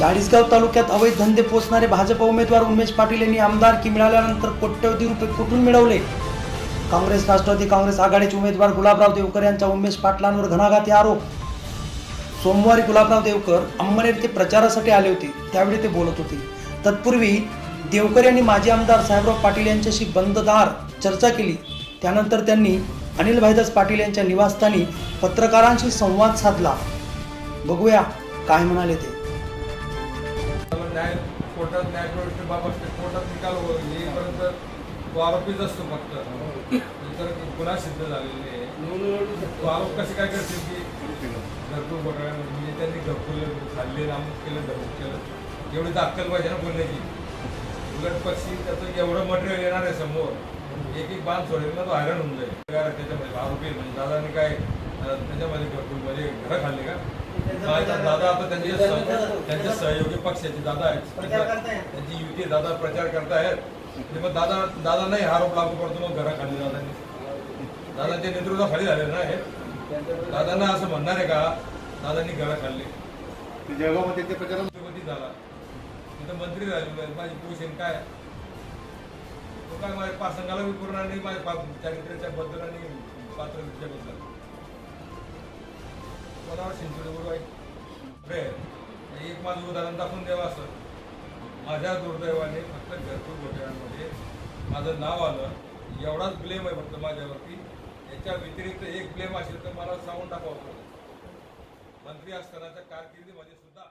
चाळीसगाव तालुक्यात अवैध धंदे पोचणारे भाजप उमेदवार उमेश पाटील यांनी आमदारकी मिळाल्यानंतर कोट्यवधी रुपये कुठून मिळवले? काँग्रेस राष्ट्रवादी काँग्रेस आघाडीचे उमेदवार गुलाबराव देवकर यांच्या उमेश पाटलांवर घणाघाती आरोप. सोमवारी गुलाबराव देवकर अंबनेर ते प्रचारासाठी आले होते त्यावेळी ते बोलत होते. तत्पूर्वी देवकर यांनी माजी आमदार साहेबराव पाटील यांच्याशी बंददार चर्चा केली. त्यानंतर त्यांनी अनिल भाईदास पाटील यांच्या निवासस्थानी पत्रकारांशी संवाद साधला. बघूया काय म्हणाले ते. न्याय कोर्टात न्याय प्रविष्ट बाब असते कोर्टात निकाल हो- येईपर्यंत तो आरोपीच असतो फक्त. इतर गुन्हा सिद्ध झालेले आहे. तो आरोप कसे काय करतील की घरपूर घोटाळ्यामध्ये म्हणजे त्यांनी घरकुल खाल्ले नामूक केलं धमूक केलं. एवढी दाखल पाहिजे ना बोलण्याची. उलट पक्षी त्याचं एवढं मटेरियल येणार आहे समोर. एक एक बांध सोडेल ना तो हैराण होऊन जाईल. त्याच्यामध्ये आरोपी म्हणजे दादाने काय त्याच्यामध्ये घरकुलमध्ये घरं खाल्ली का? दादा आता त्यांचे त्यांचे सहयोगी पक्षाचे दादा आहेत. त्यांची युती दादा प्रचार करतायत. म्हणजे मग दादा दादा नाही आरोप लागू पडतो मग घरा खाल्ली दादांनी. दादांच्या नेतृत्वाखाली झाले ना हे? दादांना असं म्हणणार आहे का? दादांनी घरं खाल्ली. जळगावमध्ये ते प्रचार झाला. तिथं मंत्री झाले माझी पोषण काय? तो काय माझ्या पासंगाला बी पूर्ण नाही माझ्या चारित्र्याच्या बद्दल आणि पात्रतेच्याबद्दल कोणावर शिंचोडे आहे. एक माझं उदाहरण दाखवून द्यावं असं. माझ्या दुर्दैवाने फक्त घरपूर घोटाळ्यांमध्ये माझं नाव आलं. एवढाच ब्लेम आहे फक्त माझ्यावरती. याच्या व्यतिरिक्त एक ब्लेम असेल तर मला सांगून टाकावं. मंत्री असतानाच्या कारकिर्दीमध्ये सुद्धा